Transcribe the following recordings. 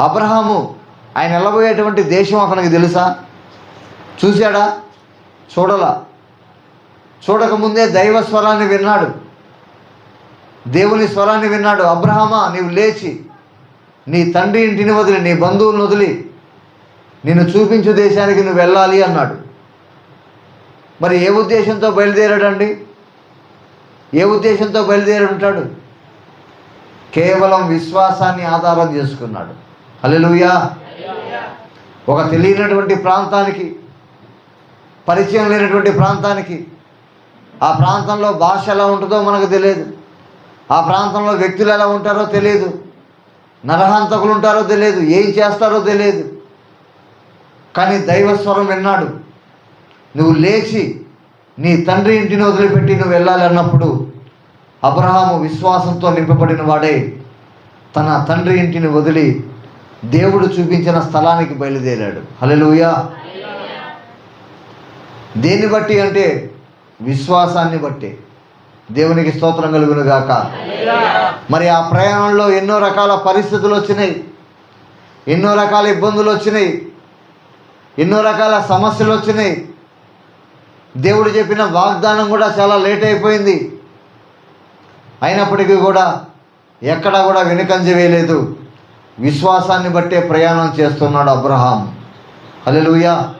అబ్రహాము ఆయన వెళ్ళబోయేటువంటి దేశం అతనికి తెలుసా? చూశాడా? చూడలా. చూడకముందే దైవ స్వరాన్ని విన్నాడు. దేవుని స్వరాన్ని విన్నాడు. అబ్రహమా నీవు లేచి నీ తండ్రి ఇంటిని వదిలి నీ బంధువులను వదిలి నిన్ను చూపించు దేశానికి నువ్వు వెళ్ళాలి అన్నాడు. మరి ఏ ఉద్దేశంతో బయలుదేరాడండి? ఏ ఉద్దేశంతో బయలుదేరి ఉంటాడు కేవలం విశ్వాసాన్ని ఆధారం చేసుకున్నాడు. హల్లెలూయా. ఒక తెలియనటువంటి ప్రాంతానికి పరిచయం లేనటువంటి ప్రాంతానికి ఆ ప్రాంతంలో భాష ఎలా ఉంటుందో మనకు తెలియదు. ఆ ప్రాంతంలో వ్యక్తులు ఎలా ఉంటారో తెలియదు. నరహంతకులు ఉంటారో తెలియదు. ఏం చేస్తారో తెలియదు. కానీ దైవస్వరం విన్నాడు. నువ్వు లేచి నీ తండ్రి ఇంటిని వదిలిపెట్టి నువ్వు వెళ్ళాలి అన్నప్పుడు అబ్రహాము విశ్వాసంతో నింపబడిన వాడే తన తండ్రి ఇంటిని వదిలి దేవుడు చూపించిన స్థలానికి బయలుదేరాడు. హల్లెలూయా. దేన్ని బట్టి అంటే విశ్వాసాన్ని బట్టి. దేవునికి స్తోత్రం కలుగును గాక. మరి ఆ ప్రయాణంలో ఎన్నో రకాల పరిస్థితులు వచ్చినాయి. ఎన్నో రకాల ఇబ్బందులు వచ్చినాయి. ఎన్నో రకాల సమస్యలు వచ్చినాయి. దేవుడు చెప్పిన వాగ్దానం కూడా చాలా లేట్ అయిపోయింది. అయినప్పటికీ కూడా ఎక్కడా కూడా వెనుకంజ వేయలేదు. విశ్వాసాన్ని బట్టే ప్రయాణం చేస్తున్నాడు అబ్రహాం. హల్లెలూయా.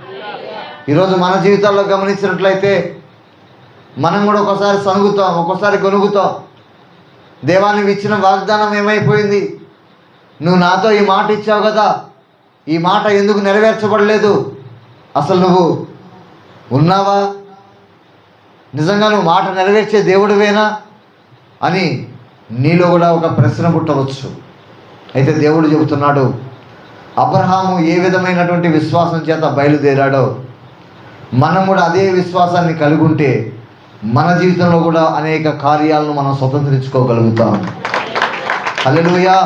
ఈరోజు మన జీవితాల్లో గమనించినట్లయితే మనం కూడా ఒకసారి సనుగుతాం ఒక్కోసారి గొనుగుతాం దేవానికి ఇచ్చిన వాగ్దానం ఏమైపోయింది? నువ్వు నాతో ఈ మాట ఇచ్చావు కదా ఈ మాట ఎందుకు నెరవేర్చబడలేదు? అసలు నువ్వు ఉన్నావా? నిజంగా నువ్వు మాట నెరవేర్చే దేవుడివేనా? అని నీలో కూడా ఒక ప్రశ్న పుట్టవచ్చు. అయితే దేవుడు చెబుతున్నాడు అబ్రహాము ఏ విధమైనటువంటి విశ్వాసం చేత బయలుదేరాడో మనం కూడా అదే విశ్వాసాన్ని కలిగి ఉంటే మన జీవితంలో కూడా అనేక కార్యాలను మనం స్వతంత్రించుకోగలుగుతాం. హల్లెలూయా.